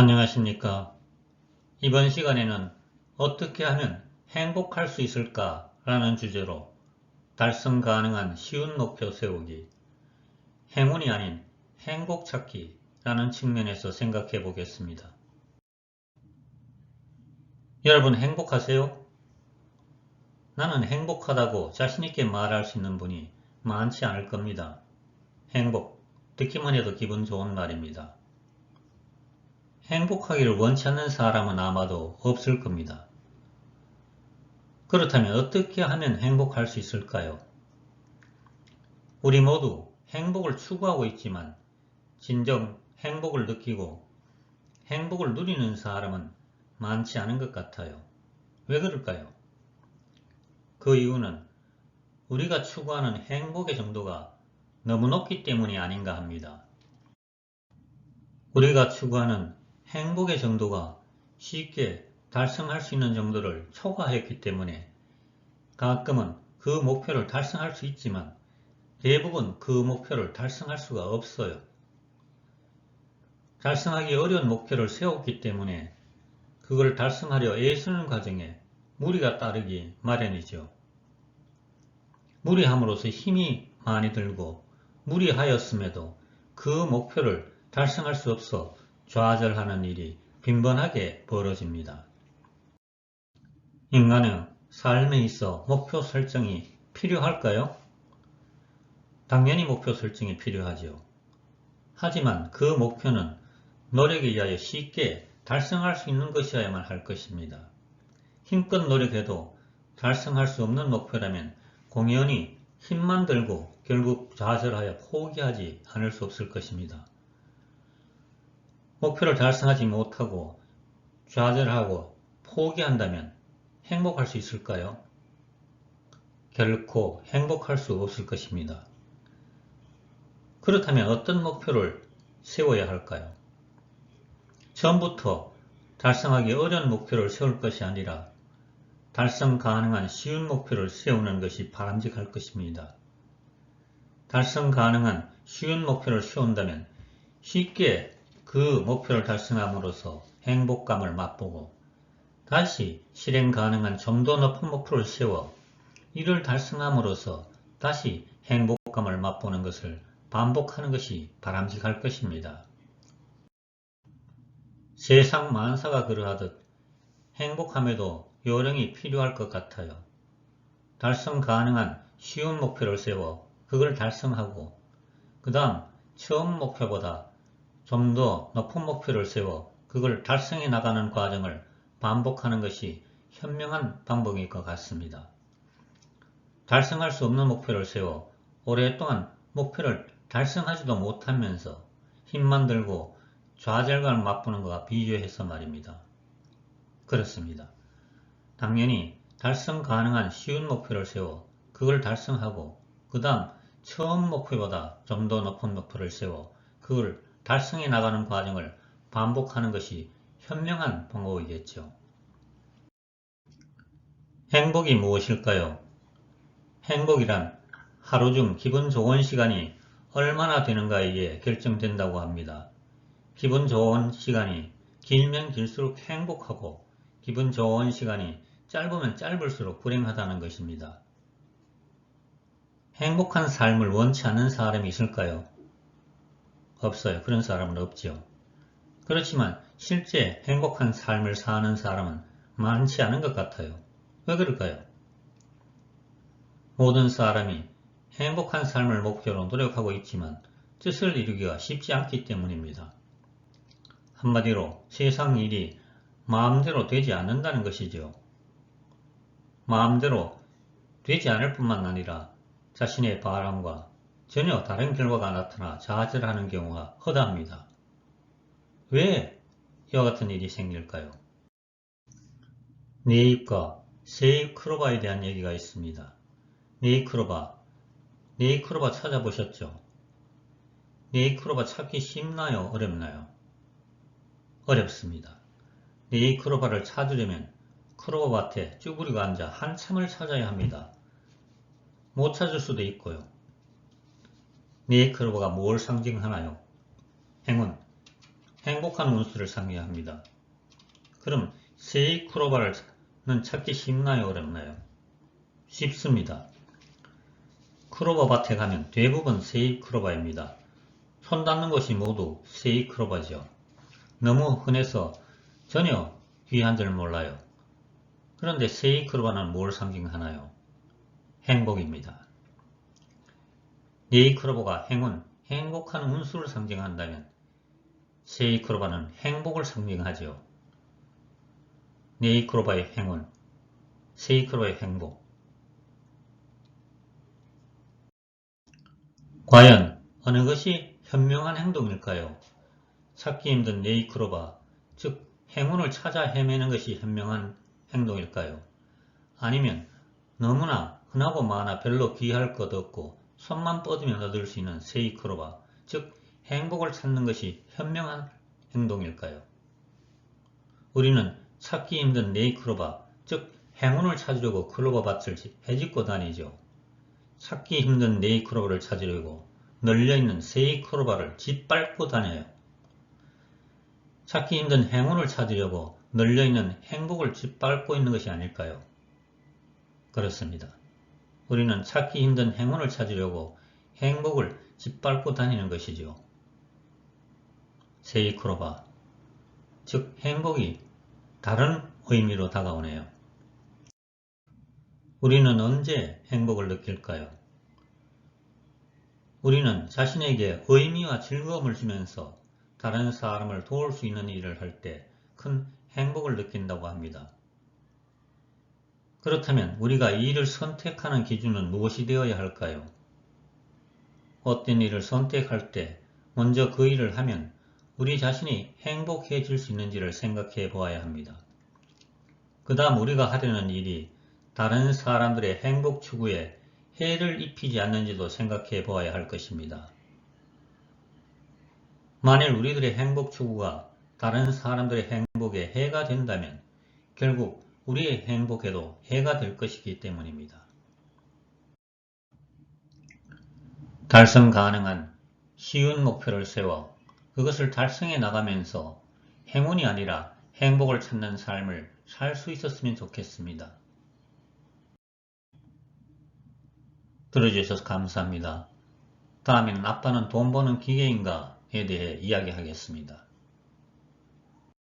안녕하십니까. 이번 시간에는 어떻게 하면 행복할 수 있을까 라는 주제로 달성 가능한 쉬운 목표 세우기, 행운이 아닌 행복 찾기 라는 측면에서 생각해 보겠습니다. 여러분 행복하세요? 나는 행복하다고 자신있게 말할 수 있는 분이 많지 않을 겁니다. 행복, 듣기만 해도 기분 좋은 말입니다. 행복하기를 원치 않는 사람은 아마도 없을 겁니다. 그렇다면 어떻게 하면 행복할 수 있을까요? 우리 모두 행복을 추구하고 있지만 진정 행복을 느끼고 행복을 누리는 사람은 많지 않은 것 같아요. 왜 그럴까요? 그 이유는 우리가 추구하는 행복의 정도가 너무 높기 때문이 아닌가 합니다. 우리가 추구하는 행복의 정도가 쉽게 달성할 수 있는 정도를 초과했기 때문에 가끔은 그 목표를 달성할 수 있지만 대부분 그 목표를 달성할 수가 없어요. 달성하기 어려운 목표를 세웠기 때문에 그걸 달성하려 애쓰는 과정에 무리가 따르기 마련이죠. 무리함으로써 힘이 많이 들고 무리하였음에도 그 목표를 달성할 수 없어 좌절하는 일이 빈번하게 벌어집니다. 인간의 삶에 있어 목표 설정이 필요할까요? 당연히 목표 설정이 필요하죠. 하지만 그 목표는 노력에 의하여 쉽게 달성할 수 있는 것이어야만 할 것입니다. 힘껏 노력해도 달성할 수 없는 목표라면 공연히 힘만 들고 결국 좌절하여 포기하지 않을 수 없을 것입니다. 목표를 달성하지 못하고 좌절하고 포기한다면 행복할 수 있을까요? 결코 행복할 수 없을 것입니다. 그렇다면 어떤 목표를 세워야 할까요? 처음부터 달성하기 어려운 목표를 세울 것이 아니라 달성 가능한 쉬운 목표를 세우는 것이 바람직할 것입니다. 달성 가능한 쉬운 목표를 세운다면 쉽게 그 목표를 달성함으로써 행복감을 맛보고 다시 실행 가능한 좀 더 높은 목표를 세워 이를 달성함으로써 다시 행복감을 맛보는 것을 반복하는 것이 바람직할 것입니다. 세상 만사가 그러하듯 행복함에도 요령이 필요할 것 같아요. 달성 가능한 쉬운 목표를 세워 그걸 달성하고 그 다음 처음 목표보다 좀 더 높은 목표를 세워 그걸 달성해 나가는 과정을 반복하는 것이 현명한 방법일 것 같습니다. 달성할 수 없는 목표를 세워 오랫동안 목표를 달성하지도 못하면서 힘만 들고 좌절감을 맛보는 것과 비교해서 말입니다. 그렇습니다. 당연히 달성 가능한 쉬운 목표를 세워 그걸 달성하고 그 다음 처음 목표보다 좀 더 높은 목표를 세워 그걸 달성해 나가는 과정을 반복하는 것이 현명한 방법이겠죠. 행복이 무엇일까요? 행복이란 하루 중 기분 좋은 시간이 얼마나 되는가에 결정된다고 합니다. 기분 좋은 시간이 길면 길수록 행복하고 기분 좋은 시간이 짧으면 짧을수록 불행하다는 것입니다. 행복한 삶을 원치 않는 사람이 있을까요? 없어요. 그런 사람은 없죠. 그렇지만 실제 행복한 삶을 사는 사람은 많지 않은 것 같아요. 왜 그럴까요? 모든 사람이 행복한 삶을 목표로 노력하고 있지만 뜻을 이루기가 쉽지 않기 때문입니다. 한마디로 세상 일이 마음대로 되지 않는다는 것이죠. 마음대로 되지 않을 뿐만 아니라 자신의 바람과 전혀 다른 결과가 나타나 좌절하는 경우가 허다합니다. 왜 이와 같은 일이 생길까요? 네잎과 세잎크로바에 대한 얘기가 있습니다. 네잎크로바, 네잎크로바 찾아보셨죠? 네잎크로바 찾기 쉽나요? 어렵나요? 어렵습니다. 네잎크로바를 찾으려면 크로바밭에 쭈구리가 앉아 한참을 찾아야 합니다. 못 찾을 수도 있고요. 네이크로버가 뭘 상징하나요? 행운. 행복한 운수를 상징합니다. 그럼 세이 크로바를 찾기 쉽나요? 어렵나요? 쉽습니다. 크로바 밭에 가면 대부분 세이 크로바입니다. 손 닿는 곳이 모두 세이 크로바죠. 너무 흔해서 전혀 귀한 줄 몰라요. 그런데 세이 크로바는 뭘 상징하나요? 행복입니다. 네이크로바가 행운, 행복한 운수를 상징한다면 세이크로바는 행복을 상징하죠. 네이크로바의 행운, 세이크로바의 행복. 과연 어느 것이 현명한 행동일까요? 찾기 힘든 네이크로바, 즉 행운을 찾아 헤매는 것이 현명한 행동일까요? 아니면 너무나 흔하고 많아 별로 귀할 것 없고 손만 뻗으면 얻을 수 있는 세이크로바, 즉 행복을 찾는 것이 현명한 행동일까요? 우리는 찾기 힘든 네이크로바, 즉 행운을 찾으려고 클로버 밭을 헤집고 다니죠. 찾기 힘든 네이크로바를 찾으려고 널려있는 세이크로바를 짓밟고 다녀요. 찾기 힘든 행운을 찾으려고 널려있는 행복을 짓밟고 있는 것이 아닐까요? 그렇습니다. 우리는 찾기 힘든 행운을 찾으려고 행복을 짓밟고 다니는 것이죠. 세이크로바, 즉 행복이 다른 의미로 다가오네요. 우리는 언제 행복을 느낄까요? 우리는 자신에게 의미와 즐거움을 주면서 다른 사람을 도울 수 있는 일을 할 때 큰 행복을 느낀다고 합니다. 그렇다면 우리가 이 일을 선택하는 기준은 무엇이 되어야 할까요? 어떤 일을 선택할 때 먼저 그 일을 하면 우리 자신이 행복해질 수 있는지를 생각해 보아야 합니다. 그 다음 우리가 하려는 일이 다른 사람들의 행복 추구에 해를 입히지 않는지도 생각해 보아야 할 것입니다. 만일 우리들의 행복 추구가 다른 사람들의 행복에 해가 된다면 결국 우리의 행복에도 해가 될 것이기 때문입니다. 달성 가능한 쉬운 목표를 세워 그것을 달성해 나가면서 행운이 아니라 행복을 찾는 삶을 살 수 있었으면 좋겠습니다. 들어주셔서 감사합니다. 다음에는 아빠는 돈 버는 기계인가에 대해 이야기하겠습니다.